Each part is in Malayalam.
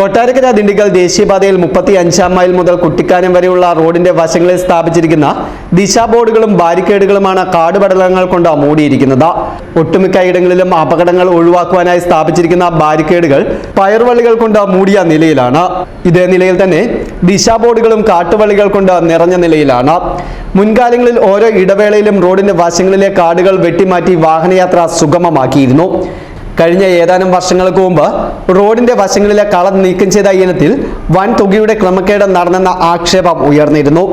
കൊട്ടാരക്കര ദിണ്ടിഗൽ ദേശീയപാതയിൽ മുപ്പത്തി അഞ്ചാം മൈൽ മുതൽ കുട്ടിക്കാനം വരെയുള്ള റോഡിന്റെ വശങ്ങളിൽ സ്ഥാപിച്ചിരിക്കുന്ന ദിശാബോർഡുകളും ബാരിക്കേഡുകളുമാണ് കാടുപടലങ്ങൾ കൊണ്ട് മൂടിയിരിക്കുന്നത്. ഒട്ടുമിക്ക ഇടങ്ങളിലും അപകടങ്ങൾ ഒഴിവാക്കുവാനായി സ്ഥാപിച്ചിരിക്കുന്ന ബാരിക്കേഡുകൾ പയർവള്ളികൾ കൊണ്ട് മൂടിയ നിലയിലാണ്. ഇതേ നിലയിൽ തന്നെ ദിശാബോർഡുകളും കാട്ടുവള്ളികൾ കൊണ്ട് നിറഞ്ഞ നിലയിലാണ്. മുൻകാലങ്ങളിൽ ഓരോ ഇടവേളയിലും റോഡിന്റെ വശങ്ങളിലെ കാടുകൾ വെട്ടിമാറ്റി വാഹനയാത്ര സുഗമമാക്കിയിരുന്നു. കഴിഞ്ഞ ഏതാനും വർഷങ്ങൾക്ക് മുമ്പ് റോഡിന്റെ വശങ്ങളിലെ കളം നീക്കം ചെയ്ത ഇനത്തിൽ വൻ തുകയുടെ ക്രമക്കേട് നടന്നെന്ന ആക്ഷേപം ഉയർന്നിരുന്നു.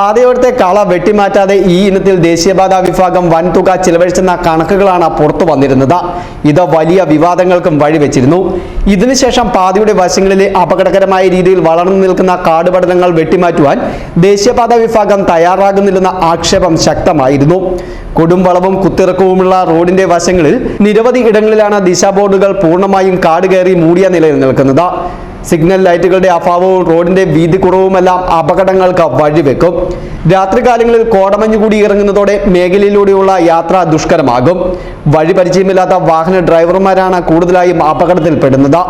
പാതയോരത്തെ കള വെട്ടിമാറ്റാതെ ഈ ഇനത്തിൽ ദേശീയപാത വിഭാഗം വൻതുക ചിലവഴിച്ചെന്ന കണക്കുകളാണ് പുറത്തു വന്നിരുന്നത്. ഇത് വലിയ വിവാദങ്ങൾക്കും വഴിവെച്ചിരുന്നു. ഇതിനുശേഷം പാതയുടെ വശങ്ങളിലെ അപകടകരമായ രീതിയിൽ വളർന്നു നിൽക്കുന്ന കാടുപടലങ്ങൾ വെട്ടിമാറ്റുവാൻ ദേശീയപാത വിഭാഗം തയ്യാറാകുന്നില്ലെന്ന ആക്ഷേപം ശക്തമായിരുന്നു. കൊടുംവളവും കുത്തിറക്കവുമുള്ള റോഡിന്റെ വശങ്ങളിൽ നിരവധി ഇടങ്ങളിലാണ് ദിശാബോർഡുകൾ പൂർണമായും കാട് കയറി മൂടിയ നിലയിൽ നിൽക്കുന്നത്. സിഗ്നൽ ലൈറ്റുകളുടെ അഭാവവും റോഡിന്റെ വീതി കുറവുമെല്ലാം അപകടങ്ങൾക്ക് വഴിവെക്കും. രാത്രികാലങ്ങളിൽ കോടമഞ്ഞു കൂടി ഇറങ്ങുന്നതോടെ മേഖലയിലൂടെയുള്ള യാത്ര ദുഷ്കരമാകും. വഴി പരിചയമില്ലാത്ത വാഹന ഡ്രൈവർമാരാണ് കൂടുതലായും അപകടത്തിൽപ്പെടുന്നത്.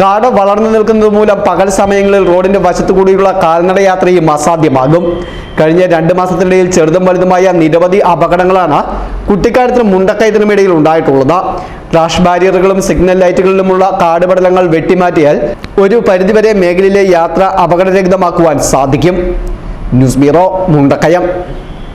കാട് വളർന്നു നിൽക്കുന്നത് മൂലം പകൽ സമയങ്ങളിൽ റോഡിന്റെ വശത്തു കൂടിയുള്ള കാൽനട യാത്രയും അസാധ്യമാകും. കഴിഞ്ഞ രണ്ട് മാസത്തിനിടയിൽ ചെറുതും വലുതുമായ നിരവധി അപകടങ്ങളാണ് കുട്ടിക്കാലത്തിനും മുണ്ടക്കയത്തിനും ഇടയിൽ ഉണ്ടായിട്ടുള്ളത്. ക്രാഷ് ബാരിയറുകളും സിഗ്നൽ ലൈറ്റുകളിലുമുള്ള കാടുപടലങ്ങൾ വെട്ടിമാറ്റിയാൽ ഒരു പരിധിവരെ മേഖലയിലെ യാത്ര അപകടരഹിതമാക്കുവാൻ സാധിക്കും. News bureau Mundakayam.